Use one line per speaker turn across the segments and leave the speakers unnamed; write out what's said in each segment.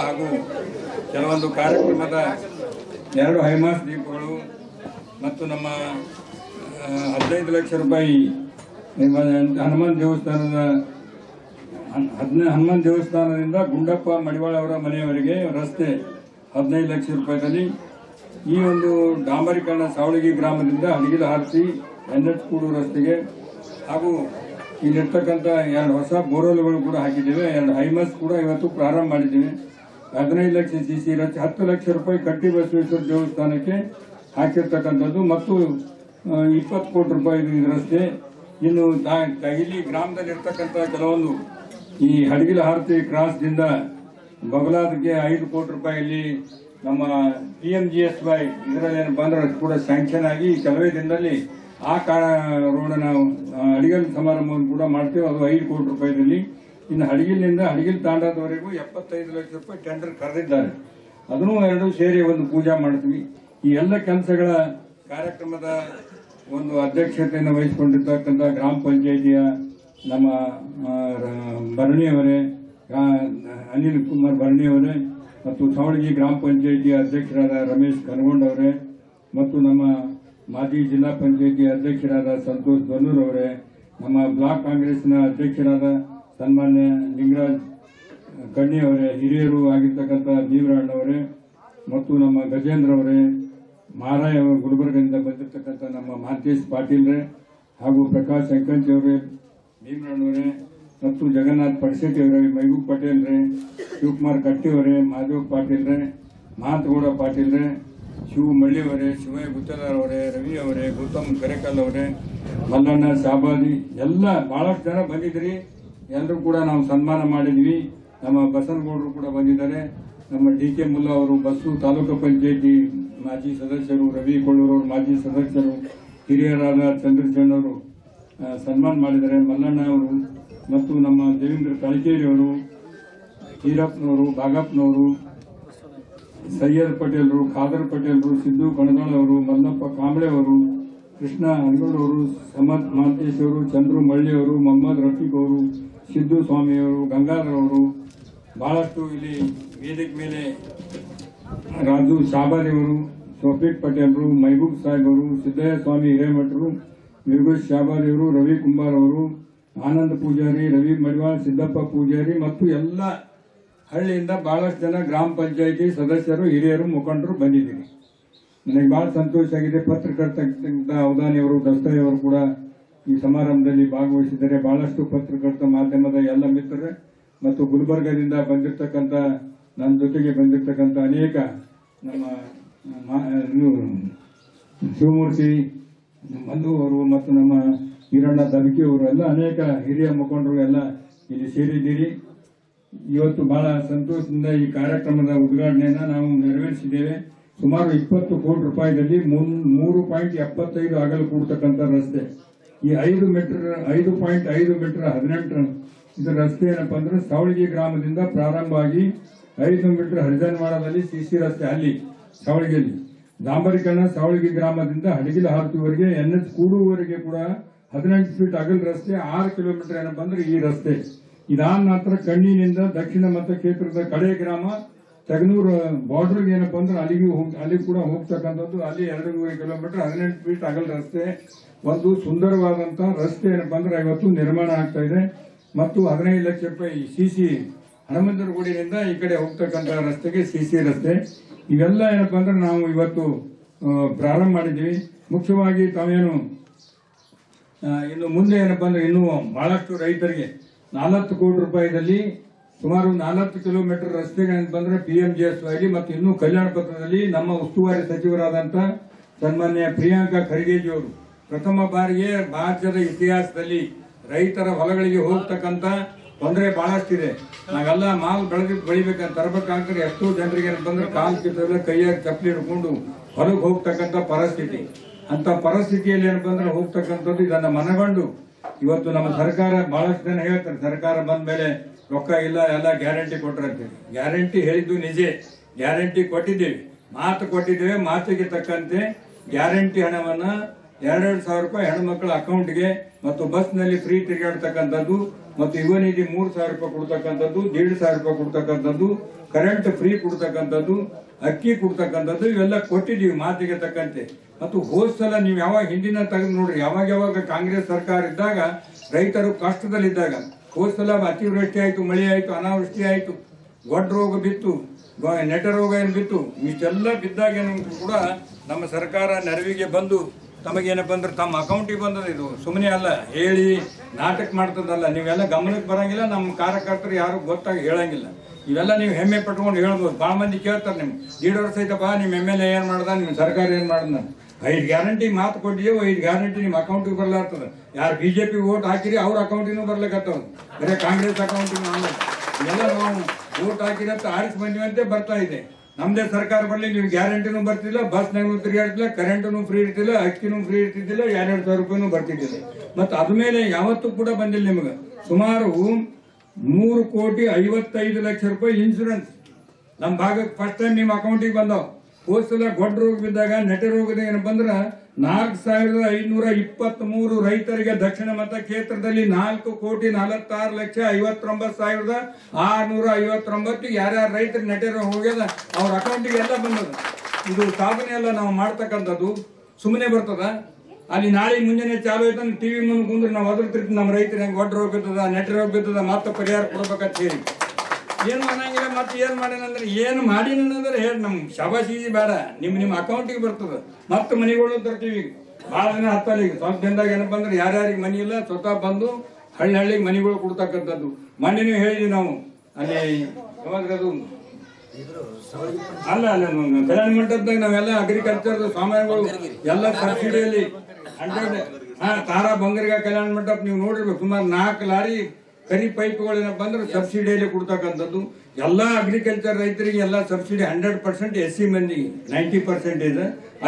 ಹಾಗೂ ಕೆಲವೊಂದು ಕಾರ್ಯಕ್ರಮದ ಎರಡು ಹೈಮಾಸ್ ದೀಪಗಳು ಮತ್ತು ನಮ್ಮ ಹದಿನೈದು ಲಕ್ಷ ರೂಪಾಯಿ ಹನುಮಾನ್ ದೇವಸ್ಥಾನದ, ಹನ್- ಹದಿನೈ, ಹನುಮಾನ್ ದೇವಸ್ಥಾನದಿಂದ ಗುಂಡಪ್ಪ ಮಡಿವಾಳ ಅವರ ಮನೆಯವರೆಗೆ ರಸ್ತೆ ಹದಿನೈದು ಲಕ್ಷ ರೂಪಾಯಿದಲ್ಲಿ. ಈ ಒಂದು ಡಾಂಬರೀಕರಣ ಸಾವಳಗಿ ಗ್ರಾಮದಿಂದ ಹಡಗಿಲ ಹಾರಿಸಿ ಎನ್ ಎಚ್ ಕೂಡು ರಸ್ತೆಗೆ ಹಾಗೂ ಇಲ್ಲಿರ್ತಕ್ಕಂಥ ಎರಡು ಹೊಸ ಬೋರ್ವೆಲ್ಗಳು ಕೂಡ ಹಾಕಿದ್ದೇವೆ, ಎರಡು ಹೈಮಸ್ ಕೂಡ ಇವತ್ತು ಪ್ರಾರಂಭ ಮಾಡಿದ್ದೀವಿ. ಹದಿನೈದು ಲಕ್ಷ ಸಿ ಸಿ ರಚ ಹತ್ತು ಲಕ್ಷ ರೂಪಾಯಿ ಕಟ್ಟಿ ಬಸವೇಶ್ವರ ದೇವಸ್ಥಾನಕ್ಕೆ ಹಾಕಿರ್ತಕ್ಕಂಥದ್ದು ಮತ್ತು ಇಪ್ಪತ್ತು ಕೋಟಿ ರೂಪಾಯಿ ರಸ್ತೆ ಇನ್ನು ಇಲ್ಲಿ ಗ್ರಾಮದಲ್ಲಿರ್ತಕ್ಕಂಥ ಕೆಲವೊಂದು ಈ ಹಡಗಿಲ ಹಾರತಿ ಕ್ರಾಸ್ದಿಂದ ಬಗಲಾದಕ್ಕೆ ಐದು ಕೋಟಿ ರೂಪಾಯಿಯಲ್ಲಿ ನಮ್ಮ P M G S Y ಇದರಲ್ಲಿ ಏನು ಅದು ಕೂಡ ಸ್ಯಾಂಕ್ಷನ್ ಆಗಿ ಕೆಲವೇ ದಿನದಲ್ಲಿ ಆ ಕಾ ರೋಡ್ ನಾವು ಅಡಿಗಲ್ ಸಮಾರಂಭವನ್ನು ಕೂಡ ಮಾಡ್ತೇವೆ. ಅದು ಐದು ಕೋಟಿ ರೂಪಾಯಿದಲ್ಲಿ ಇನ್ನು ಹಡಗಿಲ್ನಿಂದ ಹಡಗಿಲ್ ತಾಂಡದವರೆಗೂ ಎಪ್ಪತ್ತೈದು ಲಕ್ಷ ರೂಪಾಯಿ ಟೆಂಡರ್ ಕರೆದಿದ್ದಾರೆ. ಅದನ್ನು ಎರಡು ಸೇರಿ ಒಂದು ಪೂಜಾ ಮಾಡ್ತೀವಿ. ಈ ಎಲ್ಲ ಕೆಲಸಗಳ ಕಾರ್ಯಕ್ರಮದ ಒಂದು ಅಧ್ಯಕ್ಷತೆಯನ್ನು ವಹಿಸಿಕೊಂಡಿರ್ತಕ್ಕಂಥ ಗ್ರಾಮ ಪಂಚಾಯಿತಿಯ ನಮ್ಮ ಭರಣಿಯವರೇ ಅನಿಲ್ ಕುಮಾರ್ ಭರಣಿಯವರೇ, ಮತ್ತು ಸಾವಳಗಿ ಗ್ರಾಮ ಪಂಚಾಯಿತಿಯ ಅಧ್ಯಕ್ಷರಾದ ರಮೇಶ್ ಕನಗೊಂಡವರೇ, ಮತ್ತು ನಮ್ಮ ಮಾಜಿ ಜಿಲ್ಲಾ ಪಂಚಾಯಿತಿ ಅಧ್ಯಕ್ಷರಾದ ಸಂತೋಷ್ ಬನ್ನೂರ್ ಅವರೇ, ನಮ್ಮ ಬ್ಲಾಕ್ ಕಾಂಗ್ರೆಸ್ನ ಅಧ್ಯಕ್ಷರಾದ ಸನ್ಮಾನ್ಯ ಲಿಂಗರಾಜ್ ಕಣ್ಣಿ ಅವರೇ, ಹಿರಿಯರು ಆಗಿರ್ತಕ್ಕಂಥ ಭೀಮರಾಣ್ಣವರೇ ಮತ್ತು ನಮ್ಮ ಗಜೇಂದ್ರ ಅವರೇ, ಮಾರಾಯ ಅವರು ಗುಲ್ಬರ್ಗದಿಂದ ಬಂದಿರತಕ್ಕಂಥ ನಮ್ಮ ಮಹಂತೇಶ್ ಪಾಟೀಲ್ರೇ ಹಾಗೂ ಪ್ರಕಾಶ್ ಅಂಕಂಚ್ ಅವರೇ ಭೀಮರಾಣ್ಣವರೇ ಮತ್ತು ಜಗನ್ನಾಥ್ ಪಡ್ಸೆಟ್ಟಿ ಅವರೇ, ಮೈಬೂಬ್ ಪಟೇಲ್ರೇ ಶಿವಕುಮಾರ್ ಕಟ್ಟಿ ಅವರೇ, ಮಾಧವ್ ಪಾಟೀಲ್ರೇ ಮಹಾಂತಗೌಡ ಪಾಟೀಲ್ರೇ ಶಿವ ಮಳ್ಳಿಯವರೇ ಶಿವಯ ಗುತ್ತದಾರ್ ಅವರೇ, ರವಿ ಅವರೇ, ಗೌತಮ್ ಕರೆಕಲ್ ಅವರೇ, ಮಲ್ಲಣ್ಣ ಶಾಬಾದಿ ಎಲ್ಲ ಭಾಳಷ್ಟು ಜನ ಬಂದಿದ್ರಿ. ಎಲ್ಲರೂ ಕೂಡ ನಾವು ಸನ್ಮಾನ ಮಾಡಿದ್ವಿ. ನಮ್ಮ ಬಸನಗೌಡರು ಕೂಡ ಬಂದಿದ್ದಾರೆ. ನಮ್ಮ ಡಿ ಕೆ ಮುಲ್ಲಾ ಅವರು, ಬಸ್ಸು ತಾಲೂಕು ಪಂಚಾಯತಿ ಮಾಜಿ ಸದಸ್ಯರು, ರವಿ ಕೊಳ್ಳೂರವರು ಮಾಜಿ ಸದಸ್ಯರು, ಹಿರಿಯರಾದ ಚಂದ್ರಚಂಡವರು ಸನ್ಮಾನ ಮಾಡಿದ್ದಾರೆ. ಮಲ್ಲಣ್ಣ ಅವರು ಮತ್ತು ನಮ್ಮ ದೇವೇಂದ್ರ ಕಳಕೇರಿ ಅವರು, ಈರಪ್ಪನವರು, ಬಾಗಪ್ಪನವರು ಸೈಯದ್ ಪಟೇಲ್ರು ಖಾದರ್ ಪಟೇಲ್ರು ಸಿದ್ದು ಕಣದಾಳ ಅವರು, ಮಲ್ಲಪ್ಪ ಕಾಂಬಳೆ ಅವರು, ಕೃಷ್ಣ ಅವರು, ಸಮತ್ ಮಾಂತೇಶ್ ಅವರು, ಚಂದ್ರು ಮಳ್ಳಿ ಅವರು, ಮೊಹಮ್ಮದ್ ರಫೀಕ್ ಅವರು, ಸಿದ್ದು ಸ್ವಾಮಿ ಅವರು, ಗಂಗಾಧರ್ ಅವರು, ಬಹಳಷ್ಟು ಇಲ್ಲಿ ವೇದಿಕೆ ಮೇಲೆ ರಾಜು ಶಾಬಾರಿ ಅವರು ಸೋಫಿಕ್ ಪಟೇಲ್ರು ಮೈಬೂಬ್ ಸಾಹೇಬ್ ಅವರು, ಸಿದ್ದಯ್ಯ ಸ್ವಾಮಿ ಹಿರೇಮಠರು ಯೋಗೇಶ್ ಶಾಬಾರಿ ಅವರು, ರವಿ ಕುಂಬಾರ್ ಅವರು, ಆನಂದ್ ಪೂಜಾರಿ, ರವಿ ಮಡಿವಾಳ್, ಸಿದ್ದಪ್ಪ ಪೂಜಾರಿ ಮತ್ತು ಎಲ್ಲ ಹಳ್ಳಿಯಿಂದ ಬಹಳಷ್ಟು ಜನ ಗ್ರಾಮ ಪಂಚಾಯಿತಿ ಸದಸ್ಯರು, ಹಿರಿಯರು, ಮುಖಂಡರು ಬಂದಿದ್ದೀರಿ. ನನಗೆ ಬಹಳ ಸಂತೋಷ ಆಗಿದೆ. ಪತ್ರಕರ್ತ ಅವಧಾನಿಯವರು ಅವರು ದಸ್ತಾಯಿ ಅವರು ಕೂಡ ಈ ಸಮಾರಂಭದಲ್ಲಿ ಭಾಗವಹಿಸಿದ್ದಾರೆ. ಬಹಳಷ್ಟು ಪತ್ರಕರ್ತ ಮಾಧ್ಯಮದ ಎಲ್ಲ ಮಿತ್ರರು ಮತ್ತು ಗುಲ್ಬರ್ಗದಿಂದ ಬಂದಿರತಕ್ಕಂಥ, ನನ್ನ ಜೊತೆಗೆ ಬಂದಿರತಕ್ಕಂಥ ಅನೇಕ ನಮ್ಮ ಶಿವಮೂರ್ತಿ ಮಧು ಅವರು ಮತ್ತು ನಮ್ಮ ಹಿರಣ್ಣ ದಬಕಿ ಎಲ್ಲ ಅನೇಕ ಹಿರಿಯ ಮುಖಂಡರು ಎಲ್ಲ ಇಲ್ಲಿ ಸೇರಿದ್ದೀರಿ. ಇವತ್ತು ಬಹಳ ಸಂತೋಷದಿಂದ ಈ ಕಾರ್ಯಕ್ರಮದ ಉದ್ಘಾಟನೆಯನ್ನ ನಾವು ನೆರವೇರಿಸಿದ್ದೇವೆ. ಸುಮಾರು ಇಪ್ಪತ್ತು ಕೋಟಿ ರೂಪಾಯಿದಲ್ಲಿ ಮೂರು ಪಾಯಿಂಟ್ ಎಪ್ಪತ್ತೈದು ಅಗಲ ಕೂಡ್ತಕ್ಕಂಥ ರಸ್ತೆ. ಈ ಐದು ಮೀಟರ್ ಐದು ಪಾಯಿಂಟ್ ಐದು ಮೀಟರ್ ಹದಿನೆಂಟು ಇದು ರಸ್ತೆ ಏನಪ್ಪ ಅಂದ್ರೆ ಸಾವಳಿಗೆ ಗ್ರಾಮದಿಂದ ಪ್ರಾರಂಭ ಆಗಿ ಐದು ಮೀಟರ್ ಸಿ ಸಿಸಿ ರಸ್ತೆ ಅಲ್ಲಿ ಸಾವಳಗಿಯಲ್ಲಿ. ಡಾಂಬರೀಕರಣ ಸಾವಳಿಗೆ ಗ್ರಾಮದಿಂದ ಹಡಗಿಲ ಹಾರತಿವರೆಗೆ ಎನ್ ಎಚ್ ಕೂಡುವವರೆಗೆ ಕೂಡ ಹದಿನೆಂಟು ಫೀಟ್ ಅಗಲ ರಸ್ತೆ, ಆರು ಕಿಲೋಮೀಟರ್ ಏನಪ್ಪ ಅಂದ್ರೆ ಈ ರಸ್ತೆ. ಇದಾದ ನಂತರ ಕಣ್ಣಿನಿಂದ ದಕ್ಷಿಣ ಮತಕ್ಷೇತ್ರದ ಕಡೆ ಗ್ರಾಮ ತಗನೂರು ಬಾರ್ಡರ್ ಏನಪ್ಪಾ ಅಂದ್ರೆ ಅಲ್ಲಿಗೂ ಅಲ್ಲಿ ಕೂಡ ಹೋಗ್ತಕ್ಕಂಥದ್ದು. ಅಲ್ಲಿ ಎರಡೂವರೆ ಕಿಲೋಮೀಟರ್ ಹದಿನೆಂಟು ಫೀಟ್ ಅಗಲ ರಸ್ತೆ, ಒಂದು ಸುಂದರವಾದಂತ ರಸ್ತೆ ಏನಪ್ಪ ಅಂದ್ರೆ ಇವತ್ತು ನಿರ್ಮಾಣ ಆಗ್ತಾ ಇದೆ. ಮತ್ತು ಹದಿನೈದು ಲಕ್ಷ ರೂಪಾಯಿ ಸಿಸಿ ಹನುಮಂತರ ಗುಡಿನಿಂದ ಈ ಕಡೆ ಹೋಗ್ತಕ್ಕಂಥ ರಸ್ತೆಗೆ ಸಿಸಿ ರಸ್ತೆ. ಇವೆಲ್ಲ ಏನಪ್ಪ ಅಂದ್ರೆ ನಾವು ಇವತ್ತು ಪ್ರಾರಂಭ ಮಾಡಿದ್ದೀವಿ. ಮುಖ್ಯವಾಗಿ ತಾವೇನು ಇನ್ನು ಮುಂದೆ ಏನಪ್ಪ ಅಂದ್ರೆ ಇನ್ನು ಬಹಳಷ್ಟು ರೈತರಿಗೆ ನಾಲ್ಕು ಕೋಟಿ ರೂಪಾಯಿದಲ್ಲಿ ಸುಮಾರು ನಾಲ್ಕು ಕಿಲೋಮೀಟರ್ ರಸ್ತೆಗಳಂತ ಬಂದ್ರೆ ಪಿ ಎಂ ಜಿ ಎಸ್ ವೈಲಿ ಮತ್ತು ಇನ್ನೂ ಕಲ್ಯಾಣ ಪತ್ರದಲ್ಲಿ ನಮ್ಮ ಉಸ್ತುವಾರಿ ಸಚಿವರಾದಂತ ಸನ್ಮಾನ್ಯ ಪ್ರಿಯಾಂಕಾ ಖರ್ಗೆಜಿ ಅವರು. ಪ್ರಥಮ ಬಾರಿಗೆ ಭಾರತದ ಇತಿಹಾಸದಲ್ಲಿ ರೈತರ ಹೊಲಗಳಿಗೆ ಹೋಗ್ತಕ್ಕಂಥ ತೊಂದರೆ ಬಹಳಷ್ಟಿದೆ. ನಾವೆಲ್ಲ ಮಾಲ್ ಬೆಳೆದು ಬೆಳಿಬೇಕಂತ ತರಬೇಕಾಗ್ತದೆ. ಎಷ್ಟೋ ಜನರಿಗೆ ಏನಂತಂದ್ರೆ ಕಾಲು ಕಿತ್ತಲ್ಲ ಕೈಯಾಗಿ ಚಪ್ಪಲಿ ಹಿಡ್ಕೊಂಡು ಹೊಲಕ್ಕೆ ಹೋಗ್ತಕ್ಕಂಥ ಪರಿಸ್ಥಿತಿ. ಅಂತ ಪರಿಸ್ಥಿತಿಯಲ್ಲಿ ಏನಪ್ಪ ಅಂದ್ರೆ ಹೋಗ್ತಕ್ಕಂಥದ್ದು ಇದನ್ನ ಮನಗಂಡು ಇವತ್ತು ನಮ್ಮ ಸರ್ಕಾರ ಬಹಳಷ್ಟು ಜನ ಹೇಳ್ತಾರೆ, ಸರ್ಕಾರ ಬಂದ ಮೇಲೆ ರೊಕ್ಕ ಇಲ್ಲ, ಎಲ್ಲ ಗ್ಯಾರಂಟಿ ಕೊಟ್ಟಿರ್ತೀವಿ ಗ್ಯಾರಂಟಿ ಹೇಳಿದ್ದು ನಿಜ. ಗ್ಯಾರಂಟಿ ಕೊಟ್ಟಿದ್ದೀವಿ. ಮಾತು ಕೊಟ್ಟಿದ್ದೇವೆ, ಮಾತಿಗೆ ತಕ್ಕಂತೆ ಗ್ಯಾರಂಟಿ ಹಣವನ್ನು ಎರಡೆರಡು ಸಾವಿರ ರೂಪಾಯಿ ಹೆಣ್ಮಕ್ಳ ಅಕೌಂಟ್ಗೆ ಮತ್ತು ಬಸ್ನಲ್ಲಿ ಫ್ರೀ ತಿರುಗಾಡ್ತಕ್ಕಂಥದ್ದು ಮತ್ತು ಯುವ ನಿಧಿ ಮೂರು ಸಾವಿರ ರೂಪಾಯಿ ಕೊಡ್ತಕ್ಕಂಥದ್ದು, ದೇಡ್ ಸಾವಿರ ರೂಪಾಯಿ ಕೊಡ್ತಕ್ಕಂಥದ್ದು, ಕರೆಂಟ್ ಫ್ರೀ ಕೊಡ್ತಕ್ಕಂಥದ್ದು ಅಕ್ಕಿ ಕೊಡ್ತಕ್ಕಂಥದ್ದು ಇವೆಲ್ಲ ಕೊಟ್ಟಿದ್ದೀವಿ ಮಾತಿಗೆ ತಕ್ಕಂತೆ. ಮತ್ತು ಹೋದ ಸಲ ನೀವು ಯಾವಾಗ ಹಿಂದಿನ ತೆಗೆದು ನೋಡ್ರಿ, ಯಾವಾಗ ಯಾವಾಗ ಕಾಂಗ್ರೆಸ್ ಸರ್ಕಾರ ಇದ್ದಾಗ, ರೈತರು ಕಷ್ಟದಲ್ಲಿದ್ದಾಗ ಹೋದ ಸಲ ಅತಿವೃಷ್ಟಿ ಆಯಿತು, ಮಳೆ ಆಯಿತು, ಅನಾವೃಷ್ಟಿ ಆಯಿತು ಗೊಡ್ಡ ರೋಗ ಬಿತ್ತು ನೆಟ ರೋಗ ಏನು ಬಿತ್ತು, ಇಷ್ಟೆಲ್ಲ ಬಿದ್ದಾಗ ಏನು ಕೂಡ ನಮ್ಮ ಸರ್ಕಾರ ನೆರವಿಗೆ ಬಂದು ತಮಗೇನಪ್ಪ ಅಂದ್ರೆ ತಮ್ಮ ಅಕೌಂಟಿಗೆ ಬಂದದ ಇದು. ಸುಮ್ಮನೆ ಅಲ್ಲ, ಹೇಳಿ ನಾಟಕ ಮಾಡ್ತದಲ್ಲ, ನೀವೆಲ್ಲ ಗಮನಕ್ಕೆ ಬರೋಂಗಿಲ್ಲ, ನಮ್ಮ ಕಾರ್ಯಕರ್ತರು ಯಾರು ಗೊತ್ತಾಗಿ ಹೇಳಂಗಿಲ್ಲ. ಇವೆಲ್ಲ ನೀವು ಹೆಮ್ಮೆ ಪಟ್ಕೊಂಡು ಹೇಳ್ಬೋದು. ಭಾಳ ಮಂದಿ ಕೇಳ್ತಾರೆ ನಿಮ್ಗೆ. ದೀಡ್ ವರ್ಷ ಐತಪ್ಪ ನಿಮ್ಮ ಎಂ ಎಲ್ ಎ ಏನು ಮಾಡ್ದ ನಿಮ್ಮ ಸರ್ಕಾರ ಏನು ಮಾಡ್ದ ಐದು ಗ್ಯಾರಂಟಿ ಮಾತು ಕೊಟ್ಟಿದ್ದೀವಿ ಐದು ಗ್ಯಾರಂಟಿ ನಿಮ್ಮ ಅಕೌಂಟಿಗೆ ಬರಲಾರ್ತದೆ ಯಾರು ಬಿ ಜೆ ಪಿ ಓಟ್ ಹಾಕಿರಿ, ಅವ್ರ ಅಕೌಂಟಿನೂ ಬರ್ಲಿಕ್ಕತ್ತವ ಬರೀ ಕಾಂಗ್ರೆಸ್ ಅಕೌಂಟಿನೂ ಎಲ್ಲ ನಾವು ಓಟ್ ಹಾಕಿರಂತ ಆರಿಸಿ ಬಂದಿವಂತೆ ಬರ್ತಾ ಇದೆ. ನಮ್ಮದೇ ಸರ್ಕಾರ ಬರಲಿ ನೀವು ಗ್ಯಾರಂಟಿನೂ ಬರ್ತಿಲ್ಲ ಬಸ್ನಾಗೂ ತಿರುಗಾಡ್ತಿಲ್ಲ ಕರೆಂಟನು ಫ್ರೀ ಇರ್ತಿಲ್ಲ ಅಕ್ಕಿನೂ ಫ್ರೀ ಇರ್ತಿದ್ದಿಲ್ಲ ಎರಡು ಸಾವಿರ ರೂಪಾಯಿನೂ ಬರ್ತಿದ್ದಿಲ್ಲ. ಮತ್ತು ಅದ ಮೇಲೆ ಯಾವತ್ತೂ ಕೂಡ ಬಂದಿಲ್ಲ ನಿಮಗೆ. ಸುಮಾರು ಮೂರು ಕೋಟಿ ಐವತ್ತೈದು ಲಕ್ಷ ರೂಪಾಯಿ ಇನ್ಶೂರೆನ್ಸ್ ನಮ್ಮ ಭಾಗಕ್ಕೆ ಫಸ್ಟ್ ಟೈಮ್ ನಿಮ್ಮ ಅಕೌಂಟಿಗೆ ಬಂದವು. ಹೋದ್ ಸಲ ಗೊಡ್ಡ ರೋಗ ಬಿದ್ದಾಗ ನೆಟೆ ರೋಗದ ಏನಪ್ಪ ಅಂದ್ರೆ ನಾಲ್ಕು ಸಾವಿರದ ಐನೂರ ಇಪ್ಪತ್ತ್ ಮೂರು ರೈತರಿಗೆ ದಕ್ಷಿಣ ಮತ ಕ್ಷೇತ್ರದಲ್ಲಿ ನಾಲ್ಕು ಕೋಟಿ ನಲವತ್ತಾರು ಲಕ್ಷ ಐವತ್ತೊಂಬತ್ತು ಸಾವಿರದ ಆರ್ನೂರ ಐವತ್ತೊಂಬತ್ತು ಯಾರ್ಯಾರು ರೈತರು ನೆಟೆ ರೋಗ ಹೋಗ್ಯದ, ಅವ್ರ ಅಕೌಂಟಿಗೆ ಎಲ್ಲ ಬಂದದ. ಇದು ಸಾಧನೆ ಎಲ್ಲ ನಾವು ಮಾಡ್ತಕ್ಕಂಥದ್ದು. ಸುಮ್ಮನೆ ಬರ್ತದ? ಅಲ್ಲಿ ನಾಳೆ ಮುಂಜಾನೆ ಚಾಲು ಆಯ್ತು ಟಿವಿ ಮುಂದೆ ಕುಂದ್ರೆ ನಾವು ಅದ್ರತಿರ್ತೀವಿ ನಮ್ಮ ರೈತರು ಹೆಂಗೆ ಒಡ್ಡ ರೋಗ ಬಿದ್ದದ ನೆಟ್ ರೋಗ ಬಿದ್ದದ ಮತ್ತೆ ಪರಿಹಾರ ಕೊಡ್ಬೇಕಂತ ಹೇಳಿ. ಏನು ಮಾಡಂಗಿಲ್ಲ ಮತ್ತೆ ಏನು ಮಾಡೇನಂದ್ರೆ ಏನು ಮಾಡಿನಂದ್ರೆ ಹೇಳಿ ನಮ್ ಶಬಾಶೀಜಿ ಬೇಡ. ನಿಮ್, ನಿಮ್ಮ ಅಕೌಂಟಿಗೆ ಬರ್ತದ. ಮತ್ತೆ ಮನೆಗಳು ತರ್ತೀವಿ ಭಾಳ ದಿನ ಹತ್ತಲ್ಲ ಈಗ. ಸ್ವಲ್ಪ ದಿನದಾಗ ಏನಪ್ಪ ಅಂದ್ರೆ ಯಾರ್ಯಾರಿಗೆ ಮನಿ ಇಲ್ಲ, ಸ್ವತಃ ಬಂದು ಹಳ್ಳಿ ಹಳ್ಳಿಗೆ ಮನೆಗಳು ಕೊಡ್ತಕ್ಕಂಥದ್ದು. ಮಣ್ಣಿನೂ ಹೇಳಿದ್ವಿ ನಾವು. ಅಲ್ಲಿ ಯಾವಾಗದು ಅಲ್ಲ ಅಲ್ಲ, ಕಲ್ಯಾಣ ಮಂಟಪದಾಗ ನಾವೆಲ್ಲ ಅಗ್ರಿಕಲ್ಚರ್ ಸಾಮಾನುಗಳು ಎಲ್ಲ ಸಬ್ಸಿಡಿಯಲ್ಲಿ ತಾರಾ ಬಂಗರಿಗ ಕಲ್ಯಾಣ ಮಂಟಪ ನೀವು ನೋಡಿರ್ಬೇಕು, ಸುಮಾರು ನಾಲ್ಕು ಲಾರಿ ಕರಿ ಪೈಪ್ಗಳು ಏನಪ್ಪ ಅಂದ್ರೆ ಸಬ್ಸಿಡಿಯಲ್ಲಿ ಕೊಡ್ತಕ್ಕಂಥದ್ದು. ಎಲ್ಲ ಅಗ್ರಿಕಲ್ಚರ್ ರೈತರಿಗೆ ಎಲ್ಲ subsidy hundred percent S C ಮಂದಿಗೆ ನೈಂಟಿ ಪರ್ಸೆಂಟೇಜ್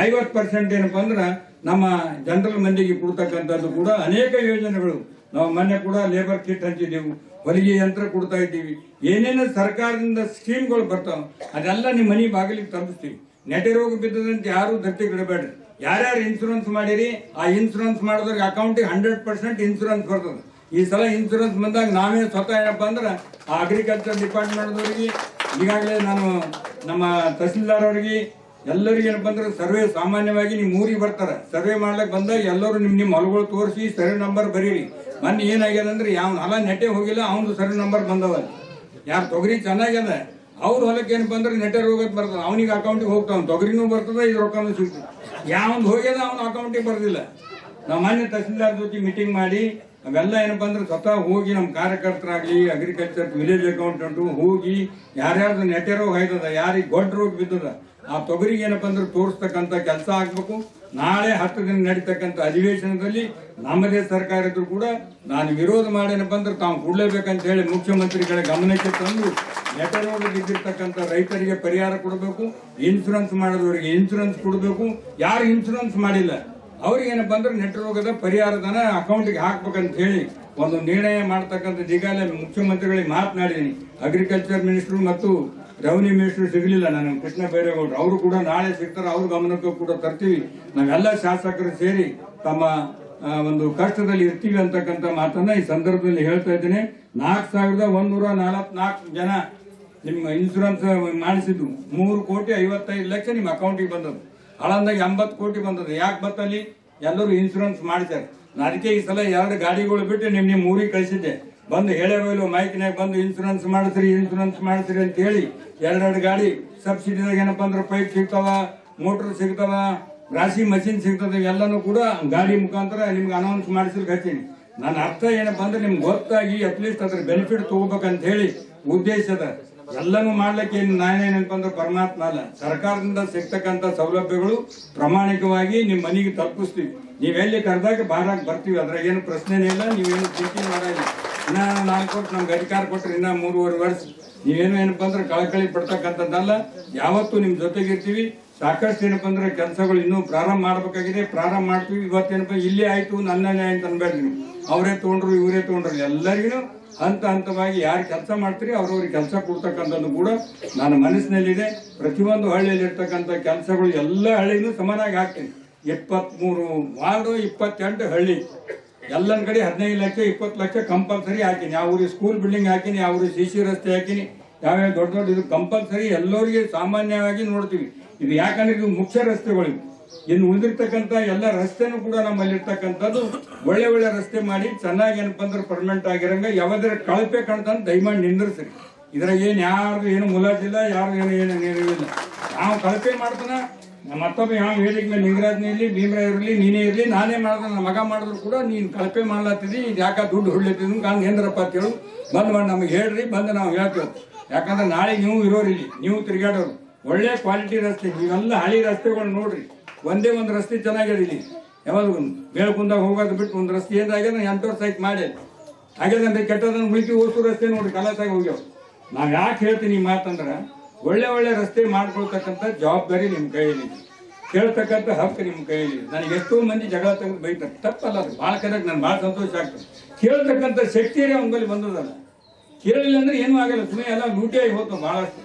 ಐವತ್ತು ಪರ್ಸೆಂಟ್ ಏನಪ್ಪ ಅಂದ್ರೆ ನಮ್ಮ ಜನರಲ್ ಮಂದಿಗೆ ಕೊಡ್ತಕ್ಕಂಥದ್ದು ಕೂಡ ಅನೇಕ ಯೋಜನೆಗಳು. ನಾವು ಮೊನ್ನೆ ಕೂಡ ಲೇಬರ್ ಕಿಟ್ ಹಂಚಿದೆವು, ಹೊಲಿಗೆ ಯಂತ್ರ ಕೊಡ್ತಾ ಇದ್ದೀವಿ. ಏನೇನು ಸರ್ಕಾರದಿಂದ ಸ್ಕೀಮ್ಗಳು ಬರ್ತಾವೆ ಅದೆಲ್ಲ ನಿಮ್ಮ ಮನೆ ಬಾಗಿಲಿಗೆ ತಲುಪಿಸ್ತೀವಿ. ನೆಟೆ ರೋಗ ಬಿದ್ದದಂತೆ ಯಾರೂ ದತ್ತಿ ಇಡಬೇಡ್ರಿ ಯಾರ್ಯಾರು ಇನ್ಸೂರೆನ್ಸ್ ಮಾಡಿರಿ, ಆ ಇನ್ಸೂರೆನ್ಸ್ ಮಾಡೋದ್ರಿಗೆ ಅಕೌಂಟಿಗೆ ಹಂಡ್ರೆಡ್ ಪರ್ಸೆಂಟ್ ಇನ್ಸೂರೆನ್ಸ್ ಬರ್ತದೆ. ಈ ಸಲ ಇನ್ಸೂರೆನ್ಸ್ ಬಂದಾಗ ನಾವೇ ಸ್ವತಃ ಏನಪ್ಪ ಅಂದ್ರೆ ಆ ಅಗ್ರಿಕಲ್ಚರ್ ಡಿಪಾರ್ಟ್ಮೆಂಟ್ ಅವರಿಗೆ ಈಗಾಗಲೇ ನಾನು ನಮ್ಮ ತಹಸೀಲ್ದಾರ್ ಅವರಿಗೆ ಎಲ್ಲರಿಗೆ ಏನಪ್ಪ ಅಂದ್ರೆ ಸರ್ವೆ ಸಾಮಾನ್ಯವಾಗಿ ನಿಮ್ಮ ಊರಿಗೆ ಬರ್ತಾರೆ. ಸರ್ವೆ ಮಾಡ್ಲಿಕ್ಕೆ ಬಂದಾಗ ಎಲ್ಲರೂ ನಿಮ್ಮ ನಿಮ್ಮ ಹೊಲಗಳು ತೋರಿಸಿ ಸರ್ವೆ ನಂಬರ್ ಬರೀರಿ. ಮೊನ್ನೆ ಏನಾಗ್ಯದ ಅಂದ್ರೆ ಯಾವ ಹೊಲ ನೆಟ್ಟೆ ಹೋಗಿಲ್ಲ ಅವನದು ಸರ್ವೆ ನಂಬರ್ ಬಂದವ ಯಾರು ತೊಗರಿ ಚೆನ್ನಾಗ್ಯದ ಅವ್ರ ಹೊಲಕ್ಕೆ ಏನು ಬಂದ್ರೆ ನೆಟ್ಟೆ ರೋಗತ್ ಬರ್ತದೆ. ಅವನಿಗೆ ಅಕೌಂಟಿಗೆ ಹೋಗ್ತಾವ್ ತೊಗರಿನೂ ಬರ್ತದೆ, ಇದು ರೊಕ್ಕನೂ ಸಿಗ್ತದೆ. ಯಾವ್ದು ಹೋಗ್ಯದ ಅವನ ಅಕೌಂಟಿಗೆ ಬರ್ದಿಲ್ಲ. ನಾವು ಮೊನ್ನೆ ತಹಸೀಲ್ದಾರ್ ಜೊತೆ ಮೀಟಿಂಗ್ ಮಾಡಿ ಅವೆಲ್ಲ ಏನಪ್ಪ ಅಂದ್ರೆ ಸ್ವತಃ ಹೋಗಿ ನಮ್ಮ ಕಾರ್ಯಕರ್ತರಾಗ್ಲಿ ಅಗ್ರಿಕಲ್ಚರ್ ವಿಲೇಜ್ ಅಕೌಂಟೆಂಟು ಹೋಗಿ ಯಾರ್ಯಾರ್ದು ನೆಟ್ಟೆ ರೋಗ ಆಯ್ತದ, ಯಾರಿಗೆ ಗೊಡ್ಡ ರೋಗ ಬಿದ್ದದ ಆ ತೊಗರಿಗೆ ಏನಪ್ಪ ಅಂದ್ರೆ ತೋರಿಸ್ತಕ್ಕಂಥ ಕೆಲಸ ಆಗ್ಬೇಕು. ನಾಳೆ ಹತ್ತು ದಿನ ನಡೀತಕ್ಕಂಥ ಅಧಿವೇಶನದಲ್ಲಿ ನಮ್ಮದೇ ಸರ್ಕಾರ ಇದ್ರು ಕೂಡ ನಾನು ವಿರೋಧ ಮಾಡೇನಪ್ಪ ಅಂದ್ರೆ ತಾವು ಕೊಡಲೇಬೇಕಂತ ಹೇಳಿ ಮುಖ್ಯಮಂತ್ರಿಗಳ ಗಮನಕ್ಕೆ ತಂದು ನೆಟರೋಗ ಬಿದ್ದಿರ್ತಕ್ಕಂಥ ರೈತರಿಗೆ ಪರಿಹಾರ ಕೊಡಬೇಕು. ಇನ್ಸೂರೆನ್ಸ್ ಮಾಡಿದವರಿಗೆ ಇನ್ಸೂರೆನ್ಸ್ ಕೊಡಬೇಕು. ಯಾರು ಇನ್ಸೂರೆನ್ಸ್ ಮಾಡಿಲ್ಲ? ಅವ್ರಿಗೆ ಏನಪ್ಪ ಅಂದ್ರೆ ನೆಟ್ ರೋಗದ ಪರಿಹಾರಧನ ಅಕೌಂಟ್ಗೆ ಹಾಕ್ಬೇಕಂತ ಹೇಳಿ ಒಂದು ನಿರ್ಣಯ ಮಾಡ್ತಕ್ಕಂಥ ಈಗಾಗಲೇ ಮುಖ್ಯಮಂತ್ರಿಗಳಿಗೆ ಮಾತನಾಡಿದ್ದೀನಿ ಅಗ್ರಿಕಲ್ಚರ್ ಮಿನಿಸ್ಟ್ರು ಮತ್ತು ರೆವಿನ್ಯೂ ಮಿನಿಸ್ಟರ್ ಸಿಗಲಿಲ್ಲ. ನಾನು ಕೃಷ್ಣ ಬೈರೇಗೌಡರು. ಅವರು ಕೂಡ ನಾಳೆ ಸಿಗ್ತಾರೆ. ಅವ್ರ ಗಮನಕ್ಕೂ ಕೂಡ ತರ್ತೀವಿ. ನಾವೆಲ್ಲ ಶಾಸಕರು ಸೇರಿ ತಮ್ಮ ಒಂದು ಕಷ್ಟದಲ್ಲಿ ಇರ್ತೀವಿ ಅಂತಕ್ಕಂಥ ಮಾತನ್ನ ಈ ಸಂದರ್ಭದಲ್ಲಿ ಹೇಳ್ತಾ ಇದ್ದೀನಿ. ನಾಲ್ಕು ಸಾವಿರದ ಒಂದೂರ ನಾಲ್ಕು ಜನ ನಿಮ್ಮ ಇನ್ಸೂರೆನ್ಸ್ ಮಾಡಿಸಿದ್ದು. ಮೂರು ಕೋಟಿ ಐವತ್ತೈದು ಲಕ್ಷ ನಿಮ್ಮ ಅಕೌಂಟಿಗೆ ಬಂದದ್ದು. ಹಳಂದಾಗ ಎಂಬತ್ತು ಕೋಟಿ ಬಂದದ್ದು. ಯಾಕೆ ಬತ್ತಲ್ಲಿ? ಎಲ್ಲರೂ ಇನ್ಸೂರೆನ್ಸ್ ಮಾಡಿದ್ದಾರೆ ನಾನು ಅದಕ್ಕೆ ಈ ಸಲ ಎರಡು ಗಾಡಿಗಳು ಬಿಟ್ಟು ನಿಮ್ಮ ನಿಮ್ಮ ಊರಿಗೆ ಕಳಿಸಿದ್ದೆ. ಬಂದು ಹೇಳೋ ಮೈಕ್ನಾಗ ಬಂದು ಇನ್ಸೂರೆನ್ಸ್ ಮಾಡಿಸ್ರಿ ಇನ್ಸೂರೆನ್ಸ್ ಮಾಡಿಸ್ರಿ ಅಂತ ಹೇಳಿ ಎರಡೆರಡು ಗಾಡಿ ಸಬ್ಸಿಡಿದಾಗ ಏನಪ್ಪ ಅಂದ್ರೆ ಪೈಪ್ ಸಿಗ್ತಾವ ಮೋಟರ್ ಸಿಗ್ತಾವ, ರಾಶಿ ಮಷಿನ್ ಸಿಗ್ತದೆ, ಎಲ್ಲನೂ ಕೂಡ ಗಾಡಿ ಮುಖಾಂತರ ನಿಮ್ಗೆ ಅನೌನ್ಸ್ ಮಾಡಿಸ್ಲಿಕ್ಕೆ ಹತ್ತೀನಿ ನನ್ನ ಅರ್ಥ ಏನಪ್ಪ ಅಂದ್ರೆ ನಿಮ್ಗೆ ಗೊತ್ತಾಗಿ ಅಟ್ಲೀಸ್ಟ್ ಅದ್ರ ಬೆನಿಫಿಟ್ ತಗೋಬೇಕಂತ ಹೇಳಿ ಉದ್ದೇಶದ ಎಲ್ಲನೂ ಮಾಡ್ಲಿಕ್ಕೆ ನಾನೇನಪ್ಪ ಅಂದ್ರೆ ಪರಮಾತ್ಮ ಅಲ್ಲ. ಸರ್ಕಾರದಿಂದ ಸಿಗ್ತಕ್ಕಂಥ ಸೌಲಭ್ಯಗಳು ಪ್ರಾಮಾಣಿಕವಾಗಿ ನಿಮ್ಮ ಮನೆಗೆ ತಲುಪಿಸ್ತೀವಿ. ನೀವೆಲ್ಲಿ ಕರೆದಾಗ ಬಾರಾಗಿ ಬರ್ತೀವಿ ಅದ್ರಾಗ ಏನು ಪ್ರಶ್ನೆನೇ ಇಲ್ಲ, ನೀವೇನು ಚಿಂತೆ ಮಾಡಲ್ಲ ಇನ್ನ ನಾಲ್ಕು ವರ್ಷ ನಮ್ಗೆ ಅಧಿಕಾರ ಕೊಟ್ಟರೆ ಇನ್ನ ಮೂರುವರೆ ವರ್ಷ. ನೀವೇನು ಏನಪ್ಪ ಅಂದ್ರೆ ಕಳಕಳಿ ಪಡ್ತಕ್ಕಂಥದ್ದಲ್ಲ, ಯಾವತ್ತೂ ನಿಮ್ಮ ಜೊತೆಗಿರ್ತೀವಿ ಸಾಕಷ್ಟು ಏನಪ್ಪ ಅಂದ್ರೆ ಕೆಲಸಗಳು ಇನ್ನೂ ಪ್ರಾರಂಭ ಮಾಡಬೇಕಾಗಿದೆ. ಪ್ರಾರಂಭ ಮಾಡ್ತೀವಿ. ಇವತ್ತೇನಪ್ಪ ಇಲ್ಲಿ ಆಯ್ತು ನ್ಯಾಯ ಅಂತ ಅನ್ಬೇಡ್ರಿ ನೀವು. ಅವರೇ ತೊಗೊಂಡ್ರು, ಇವರೇ ತೊಗೊಂಡ್ರು. ಎಲ್ಲರಿಗೂ ಹಂತ ಹಂತವಾಗಿ ಯಾರು ಕೆಲಸ ಮಾಡ್ತೀರಿ, ಅವ್ರವ್ರಿಗೆ ಕೆಲಸ ಕೊಡ್ತಕ್ಕಂಥದ್ದು ಕೂಡ ನನ್ನ ಮನಸ್ಸಿನಲ್ಲಿದೆ. ಪ್ರತಿಯೊಂದು ಹಳ್ಳಿಯಲ್ಲಿ ಇರ್ತಕ್ಕಂಥ ಕೆಲಸಗಳು ಎಲ್ಲ ಹಳ್ಳಿನೂ ಸಮಾನಾಗಿ ಹಾಕ್ತೀನಿ. ಇಪ್ಪತ್ತ್ಮೂರು ವಾರ್ಡು, ಇಪ್ಪತ್ತೆಂಟು ಹಳ್ಳಿ. ಎಲ್ಲನ ಕಡೆ ಹದಿನೈದು ಲಕ್ಷ, ಇಪ್ಪತ್ತು ಲಕ್ಷ ಕಂಪಲ್ಸರಿ ಹಾಕಿನಿ. ಊರಿಗೆ ಸ್ಕೂಲ್ ಬಿಲ್ಡಿಂಗ್ ಹಾಕಿನಿ ಊರಿಗೆ ಸಿ ಸಿ ರಸ್ತೆ ಹಾಕಿನಿ, ಯಾವ್ಯಾವ ದೊಡ್ಡ ದೊಡ್ಡ ಇದು ಕಂಪಲ್ಸರಿ ಎಲ್ಲರಿಗೆ ಸಾಮಾನ್ಯವಾಗಿ ನೋಡ್ತೀವಿ. ಇದು ಯಾಕಂದ್ರೆ ಇದು ಮುಖ್ಯ ರಸ್ತೆಗಳು. ಇನ್ನು ಉಳಿದಿರ್ತಕ್ಕಂಥ ಎಲ್ಲ ರಸ್ತೆನೂ ಕೂಡ ನಮ್ಮಲ್ಲಿರ್ತಕ್ಕಂಥದ್ದು ಒಳ್ಳೆ ಒಳ್ಳೆ ರಸ್ತೆ ಮಾಡಿ ಚೆನ್ನಾಗಿ ಏನಪ್ಪ ಅಂದ್ರೆ ಪರ್ಮನೆಂಟ್ ಆಗಿರಂಗ, ಯಾವ್ದಾರ ಕಳಪೆ ಕಾಣ್ತಾನೆ ದಯಮಾಡಿ ನಿಂದಿರ್ಸ್ರಿ. ಇದ್ರಾಗ ಏನು ಯಾರ್ದು ಏನು ಮುಲಾಜಿಲ್ಲ ಯಾರು ಏನು ಏನು ಇಲ್ಲ. ನಾವು ಕಳಪೆ ಮಾಡ್ತಾನ ಮತ್ತೊಬ್ಬ ಯಾವ ಹೇಳಿದ ಮೇಲೆ ನಿಂಗರಾಜ್ನೇ ಇರಲಿ ಭೀಮರಾಯ ಇರಲಿ, ನೀನೇ ಇರಲಿ, ನಾನೇ ಮಾಡಿದ್ರೆ ನನ್ನ ಮಗ ಮಾಡಿದ್ರು ಕೂಡ ನೀನು ಕಳಪೆ ಮಾಡ್ಲತ್ತಿದ್ದಿ ಇದು ಯಾಕೆ ದುಡ್ಡು ಹೊಡ್ಲತ್ತಿದ್ ಕಾಣ್ ಏನ್ರಪ್ಪ ಅಂತೇಳು ಬಂದು ಮಾಡಿ ನಮಗೆ ಹೇಳ್ರಿ, ಬಂದು ನಾವು ಹೇಳ್ತೇವೆ ಯಾಕಂದ್ರೆ ನಾಳೆ ನೀವು ಇರೋರಿಲ್ಲಿ ನೀವು ತಿರುಗಾಡೋರು ಒಳ್ಳೆ ಕ್ವಾಲಿಟಿ ರಸ್ತೆ, ನೀವೆಲ್ಲ ಹಳಿ ರಸ್ತೆಗಳು ನೋಡ್ರಿ. ಒಂದೇ ಒಂದು ರಸ್ತೆ ಚೆನ್ನಾಗಿದೆ ಇಲ್ಲಿ. ಯಾವಾಗ ಬೇಳ್ಕುಂದಾಗ ಹೋಗೋದು ಬಿಟ್ಟು ಒಂದು ರಸ್ತೆ ಏನಾಗ್ಯದ ಎಂಟು ವರ್ಷ ಆಯ್ತು ಮಾಡಿ. ಹಾಗೇನಂದ್ರೆ ಕೆಟ್ಟದನ್ನು ಮುಳುಕಿ ಓಸು ರಸ್ತೆ ನೋಡ್ರಿ, ಕಲಾಸಾಗಿ ಹೋಗ್ಯಾವ. ನಾವು ಯಾಕೆ ಹೇಳ್ತೀನಿ ಮಾತಂದ್ರ ಒಳ್ಳೆ ಒಳ್ಳೆ ರಸ್ತೆ ಮಾಡ್ಕೊಳ್ತಕ್ಕಂಥ ಜವಾಬ್ದಾರಿ ನಿಮ್ಮ ಕೈಯಲ್ಲಿ ಕೇಳ್ತಕ್ಕಂಥ ಹಕ್ಕು ನಿಮ್ಮ ಕೈಯಲ್ಲಿ ನನಗೆ ಎಷ್ಟೋ ಮಂದಿ ಜಗಳ ತೆಗೆದು ಬೈತಾರೆ. ತಪ್ಪಲ್ಲ ಅದು. ಭಾಳ ಕರೆಕ್ಟ್ ನಾನು ಭಾಳ ಸಂತೋಷ ಆಗ್ತದೆ. ಕೇಳ್ತಕ್ಕಂಥ ಶಕ್ತಿಯೇ ಅವನಲ್ಲಿ ಬಂದದಲ್ಲ. ಕೇಳಲಿಲ್ಲ ಅಂದ್ರೆ ಏನೂ ಆಗಲ್ಲ. ಸುಮ್ಮನೆ ಎಲ್ಲ ಲೂಟಿಯಾಗಿ ಹೋಗ್ತಾವ ಬಹಳಷ್ಟು.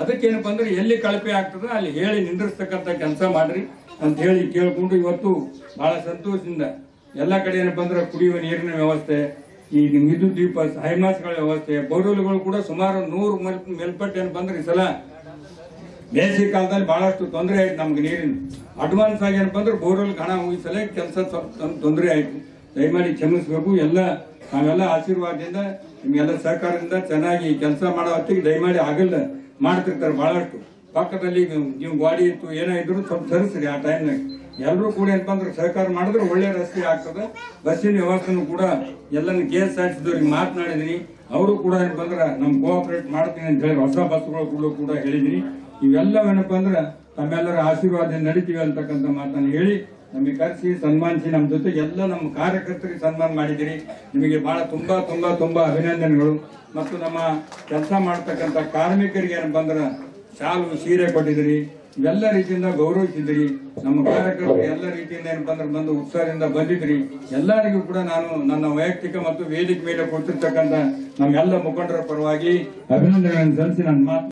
ಅದಕ್ಕೇನಪ್ಪ ಅಂದ್ರೆ ಎಲ್ಲಿ ಕಳಪೆ ಆಗ್ತದೆ ಅಲ್ಲಿ ಹೇಳಿ ನಿಂದ್ರಿಸ್ತಕ್ಕಂಥ ಕೆಲಸ ಮಾಡ್ರಿ ಅಂತ ಹೇಳಿ ಕೇಳ್ಕೊಂಡು ಇವತ್ತು ಬಹಳ ಸಂತೋಷದಿಂದ ಎಲ್ಲ ಕಡೆ ಏನಪ್ಪ ಅಂದ್ರೆ ಕುಡಿಯುವ ನೀರಿನ ವ್ಯವಸ್ಥೆ ಈ ವಿದ್ಯುತ್ ದೀಪ, ಹೈಮಾಸ್ಗಳ ವ್ಯವಸ್ಥೆ, ಬೋರ್ವೆಲ್ಗಳು ಕೂಡ ಸುಮಾರು ನೂರು ಮೇಲ್ ಮೇಲ್ಪಟ್ಟೆ ಬಂದ್ರೆ ಈ ಸಲ ಬೇಸಿಗೆ ಕಾಲದಲ್ಲಿ ಬಹಳಷ್ಟು ತೊಂದರೆ ಆಯ್ತು ನಮ್ಗೆ ನೀರಿನ. ಅಡ್ವಾನ್ಸ್ ಆಗಿ ಏನಪ್ಪ ಅಂದ್ರೆ ಬೋರ್ವೆಲ್ ಹಣ ಸಲ ಕೆಲಸ ತೊಂದರೆ ಆಯ್ತು. ದಯಮಾಡಿ ಕ್ಷಮಿಸಬೇಕು. ಎಲ್ಲ ನಾವೆಲ್ಲ ಆಶೀರ್ವಾದದಿಂದ ನಿಮ್ಗೆಲ್ಲ ಸರ್ಕಾರದಿಂದ ಚೆನ್ನಾಗಿ ಕೆಲಸ ಮಾಡೋ ಹೊತ್ತಿಗೆ ದಯಮಾಡಿ ಆಗಲ್ಲ ಮಾಡ್ತಿರ್ತಾರೆ ಬಹಳಷ್ಟು. ಪಕ್ಕದಲ್ಲಿ ನೀವು ಗಾಡಿ ಇತ್ತು ಏನೋ ಇದ್ರು ಸ್ವಲ್ಪ ಸರಿಸ್ರಿ ಆ ಟೈಮ್ನಾಗ ಎಲ್ಲರೂ ಕೂಡ ಏನಪ್ಪ ಅಂದ್ರೆ ಸಹಕಾರ ಮಾಡಿದ್ರೆ ಒಳ್ಳೆ ರಸ್ತೆ ಆಗ್ತದೆ. ಬಸ್ಸಿನ ವ್ಯವಸ್ಥೆನೂ ಕೂಡ ಎಲ್ಲನೂ ಕೆ ಎಸ್ ಆರ್ ಮಾತನಾಡಿದೀನಿ. ಅವರು ಕೂಡ ಏನಪ್ಪ ಅಂದ್ರೆ ನಮ್ ಕೋಆಪರೇಟ್ ಮಾಡ್ತೀನಿ ಅಂತ ಹೇಳಿ ಹೊಸ ಬಸ್ಗಳು ಕೂಡ ಹೇಳಿದೀನಿ. ಇವೆಲ್ಲವೇನಪ್ಪ ಅಂದ್ರೆ ತಮ್ಮೆಲ್ಲರ ಆಶೀರ್ವಾದ ನಡೀತೀವಿ ಅಂತಕ್ಕಂಥ ಮಾತನ್ನು ಹೇಳಿ ನಮಗೆ ಕರೆಸಿ, ಸನ್ಮಾನಿಸಿ, ನಮ್ಮ ಜೊತೆ ಎಲ್ಲ ನಮ್ಮ ಕಾರ್ಯಕರ್ತರಿಗೆ ಸನ್ಮಾನ ಮಾಡಿದಿರಿ ನಿಮಗೆ ಬಹಳ ತುಂಬಾ ತುಂಬಾ ತುಂಬಾ ಅಭಿನಂದನೆಗಳು. ಮತ್ತು ನಮ್ಮ ಕೆಲಸ ಮಾಡ್ತಕ್ಕಂಥ ಕಾರ್ಮಿಕರಿಗೆ ಏನಪ್ಪ ಅಂದ್ರೆ ಶಾಲು, ಸೀರೆ ಕೊಟ್ಟಿದ್ದೀರಿ. ಇವೆಲ್ಲ ರೀತಿಯಿಂದ ಗೌರವಿಸಿದ್ರಿ. ನಮ್ಮ ಕಾರ್ಯಕರ್ತರು ಎಲ್ಲ ರೀತಿಯಿಂದ ಏನಪ್ಪ ಬಂದು ಉತ್ಸಾಹದಿಂದ ಬಂದಿದ್ರಿ. ಎಲ್ಲರಿಗೂ ಕೂಡ ನಾನು ನನ್ನ ವೈಯಕ್ತಿಕ ಮತ್ತು ವೇದಿಕೆ ಮೇಲೆ ಕೊಟ್ಟಿರ್ತಕ್ಕಂಥ ನಮ್ಮೆಲ್ಲ ಮುಖಂಡರ ಪರವಾಗಿ ಅಭಿನಂದನೆಗಳನ್ನು ಸಲ್ಲಿಸಿ ನನ್ನ ಮಾತು